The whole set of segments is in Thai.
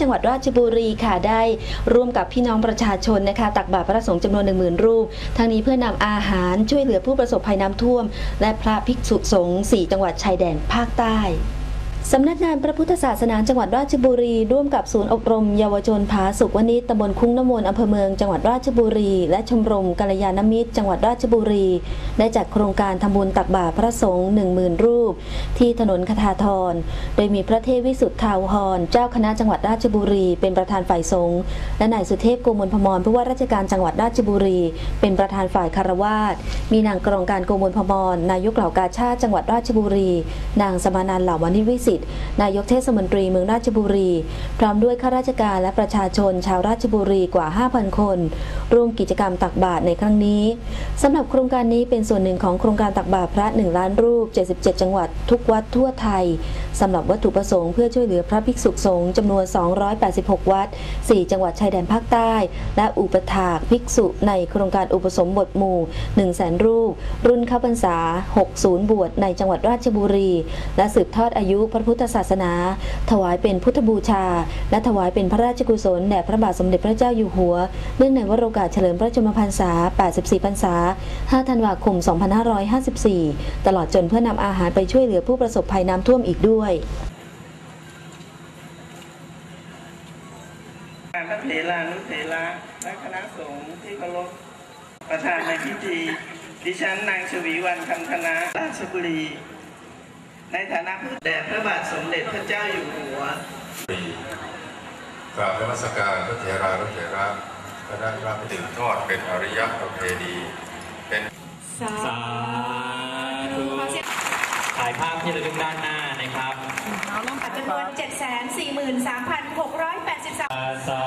จังหวัดราชบุรีค่ะได้ร่วมกับพี่น้องประชาชนนะคะ ตักบาตรพระสงฆ์จำนวน1 0,000 รูป ทั้งนี้เพื่อนำอาหารช่วยเหลือผู้ประสบภัยน้ำท่วม และพระภิกษุสงฆ์4จังหวัดชายแดนภาคใต้ สำนักงานพระพุทธศาสนาจังหวัดราชบุรี ร่วมกับศูนย์อบรม เยาวชนผาสุกวณิชตำบลคุ้งน้ำมนต์อำเภอเมืองจังหวัดราชบุรี และชมรมกัลยาณมิตร จังหวัดราชบุรี ได้จัดโครงการทำบุญตักบาตรพระสงฆ์1 0,000รูป ที่ถนนคทาธร โดยมีพระเทพวิสุทธทาวรเจ้าคณะจังหวัดราชบุรี เป็นประธานฝ่ายสงฆ์และนายสุเทพโกมลพมรผู้ว่าราชการจังหวัดราชบุรี เป็นประธานฝ่ายคารวาสมีนางกรองการโกมลพมรนายกเหล่ากาชาติจังหวัดราชบุรี นางสมานันเหล่าวานิวิสิทธิ์ นายกเทศมนตรีเมืองราชบุรี พร้อมด้วยข้าราชการและประชาชนชาวราชบุรีกว่า 5,000 คน ร่วมกิจกรรมตักบาตรในครั้งนี้สำหรับโครงการนี้เป็นส่วนหนึ่งของโครงการตักบาตรพระ 1 ล้านรูป 77 จังหวัดทุกวัดทั่วไทยสำหรับวัตถุประสงค์เพื่อช่วยเหลือพระภิกษุสงฆ์จำนวน 286 วัด 4 จังหวัดชายแดนภาคใต้ และอุปถากภิกษุในโครงการอุปสมบทหมู่ 1 0 0 0 0แสนรูป รุ่นข้าพรรษา 60 บวชในจังหวัดราชบุรี และสืบทอดอายุพระพุทธศาสนา ถวายเป็นพุทธบูชา และถวายเป็นพระราชกุศลแด่พระบาทสมเด็จพระเจ้าอยู่หัว เนื่องในวโรกาสเฉลิมพระชนมพรรษา 84 พรรษา 5 ธันวาคม 2554 ตลอดจนเพื่อนำอาหารไปช่วยเหลือผู้ประสบภัยน้ำท่วมอีกด้วยการพระเถรานุเถระและคณะสงฆ์ที่เคารพประธานในพิธี ดิฉันนางชวีวันคำธนาราชบุรี ในฐานะผู้แด่พระบาทสมเด็จพระเจ้าอยู่หัวกราบนมัสการพระเถรานุเถระคณะรับถึงทอดเป็นอริยประเพณีเป็นสาธุถ่ายภาพที่ระลึกด้านหน้านะครับจำนวน743,683อาสา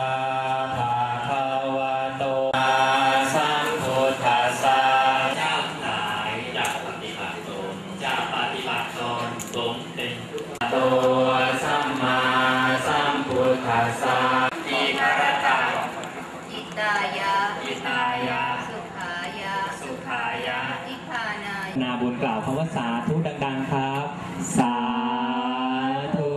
สสะทีฆรตาอิตายะอิตายะ สุขายะ สุขายะนิพพานายนาบุญกล่าวคำว่าสาธุดังๆครับ สาธุ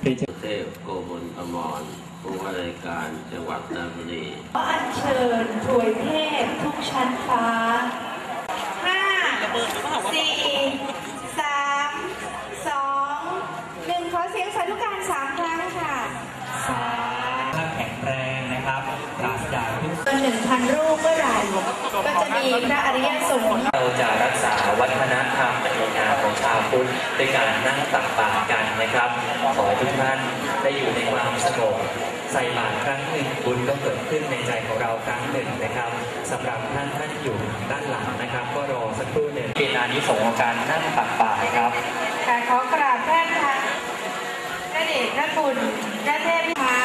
เรียนเชิญเทพโกมลอมรผู้ว่าราชการจังหวัดราชบุรีขออัญเชิญถวยเทพทุกชั้นฟ้าห้าสี่สาม 1,000 รูปเมื่อไหร่ก็จะมีพระอริยสงฆ์เราจะรักษาวัฒนธรรมในงานของชาวพุทธในการนั่งตักบาตรกันนะครับ ขอทุกท่านได้อยู่ในความสงบใส่บาตรครั้งหนึ่งบุญก็เกิดขึ้นในใจของเราครั้งหนึ่งนะครับสำหรับท่านท่านอยู่ด้านหลังนะครับ ก็รอสักครู่หนึ่งเป็นอานิสงส์ของการนั่งตักบาตรครับการขอกราบท่านค่ะพระเดชพระคุณพระเทพเท้า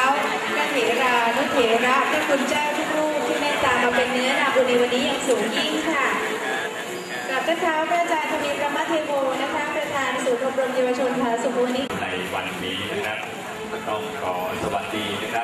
พระเถราพระเถระพระคุณเจ้าทุก มาเป็นเนื้อนาบุญในวันนี้อย่างสูงยิ่งค่ะกราบท่านเท้าพระอาจารย์ทวีประมาเทโวนะคะประธานศูนย์อบรมเยาวชนพาสุขวนิในวันนี้นะครับต้องขอสวัสดีนะครับ